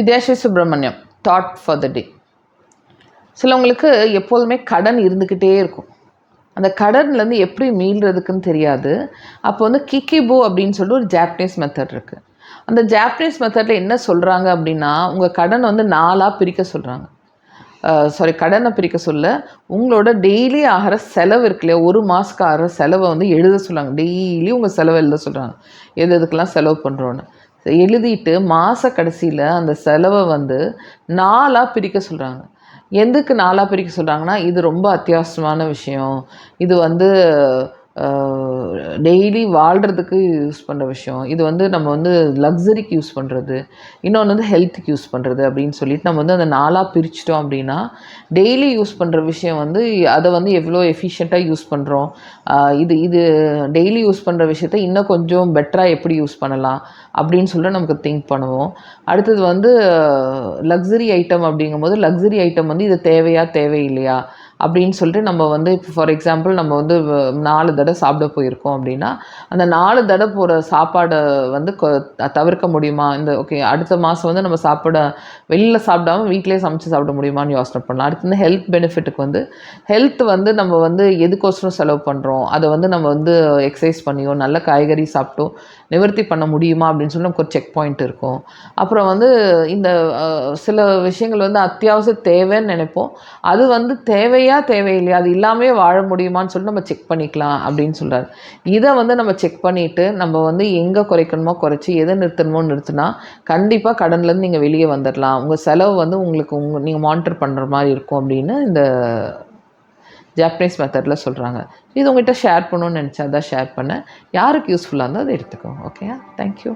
Vidyashree Subramaniam thought for the day சிலவங்களுக்கு எப்போதுமே கடன் இருந்துக்கிட்டே இருக்கும். அந்த கடன்லேருந்து எப்படி மீள்றதுக்குன்னு தெரியாது. அப்போ வந்து கிக்கிபோ அப்படின்னு சொல்லிட்டு ஒரு ஜாப்பனீஸ் மெத்தட் இருக்குது அந்த ஜாப்பனீஸ் மெத்தடில் என்ன சொல்கிறாங்க அப்படின்னா உங்கள் கடன் வந்து நாலாக பிரிக்க சொல்கிறாங்க சாரி கடனை பிரிக்க சொல்ல உங்களோட டெய்லி ஆகிற செலவு இருக்கு இல்லையா? ஒரு மாதத்துக்கு ஆகிற செலவை வந்து எழுத சொல்கிறாங்க டெய்லி உங்கள் செலவை எழுத சொல்கிறாங்க எது எதுக்கெல்லாம் செலவு பண்ணுறோன்னு எழுதிட்டு மாத கடைசியில் அந்த செலவை வந்து நாளாக பிரிக்க சொல்கிறாங்க எதுக்கு நாளாக பிரிக்க சொல்கிறாங்கன்னா இது ரொம்ப அத்தியாவசியமான விஷயம். இது வந்து டெய்லி வாழ்கிறதுக்கு யூஸ் பண்ணுற விஷயம். இது வந்து நம்ம வந்து லக்ஸரிக்கு யூஸ் பண்ணுறது இன்னொன்று வந்து ஹெல்த்துக்கு யூஸ் பண்ணுறது அப்படின்னு சொல்லிட்டு நம்ம வந்து அந்த நாளாக பிரிச்சிட்டோம் அப்படின்னா டெய்லி யூஸ் பண்ணுற விஷயம் வந்து அதை வந்து எவ்வளோ எஃபிஷியண்ட்டாக யூஸ் பண்ணுறோம் இது இது டெய்லி யூஸ் பண்ணுற விஷயத்த இன்னும் கொஞ்சம் பெட்டராக எப்படி யூஸ் பண்ணலாம் அப்படின்னு சொல்லிட்டு நமக்கு திங்க் பண்ணுவோம். அடுத்தது வந்து லக்ஸரி ஐட்டம் அப்படிங்கும்போது லக்ஸரி ஐட்டம் வந்து இது தேவையா தேவையில்லையா? அப்படின்னு சொல்லிட்டு நம்ம வந்து இப்போ ஃபார் எக்ஸாம்பிள் நம்ம வந்து நாலு தடவை சாப்பிட போயிருக்கோம் அப்படின்னா அந்த நாலு தடவை போகிற சாப்பாடை வந்து தவிர்க்க முடியுமா? இந்த ஓகே அடுத்த மாதம் வந்து நம்ம சாப்பிட வெளியில் சாப்பிடாம வீட்டிலே சமைச்சு சாப்பிட முடியுமான்னு யோசனை பண்ணலாம். அடுத்து வந்து ஹெல்த் பெனிஃபிட்டுக்கு வந்து ஹெல்த் வந்து நம்ம வந்து எதுக்கோசரம் செலவு பண்ணுறோம் அதை வந்து நம்ம வந்து எக்ஸசைஸ் பண்ணியோ நல்ல காய்கறி சாப்பிட்டோ நிவர்த்தி பண்ண முடியுமா? அப்படின்னு சொல்லி நமக்கு ஒரு செக் பாயிண்ட் இருக்கும். அப்புறம் வந்து இந்த சில விஷயங்கள் வந்து அத்தியாவசிய தேவைன்னு நினைப்போம். அது வந்து தேவையே தேவையில்லையா? அது இல்லாமே வாழ முடியுமான்னு சொல்லி நம்ம செக் பண்ணிக்கலாம் அப்படின்னு சொல்கிறார் இதை வந்து நம்ம செக் பண்ணிவிட்டு நம்ம வந்து எங்கே குறைக்கணுமோ குறைச்சி எதை நிறுத்தணுமோ நிறுத்தினா கண்டிப்பாக கடன்லேருந்து நீங்கள் வெளியே வந்துடலாம் உங்கள் செலவு வந்து உங்களுக்கு உங்கள் நீங்கள் மானிட்டர் பண்ணுற மாதிரி இருக்கும் அப்படின்னு இந்த ஜாப்பனீஸ் மெத்தடில் சொல்கிறாங்க இது உங்கள்கிட்ட ஷேர் பண்ணணும்னு நினச்சா தான் ஷேர் பண்ணேன் யாருக்கு யூஸ்ஃபுல்லாக இருந்தால் அதை எடுத்துக்கோங்க ஓகேயா தேங்க்யூ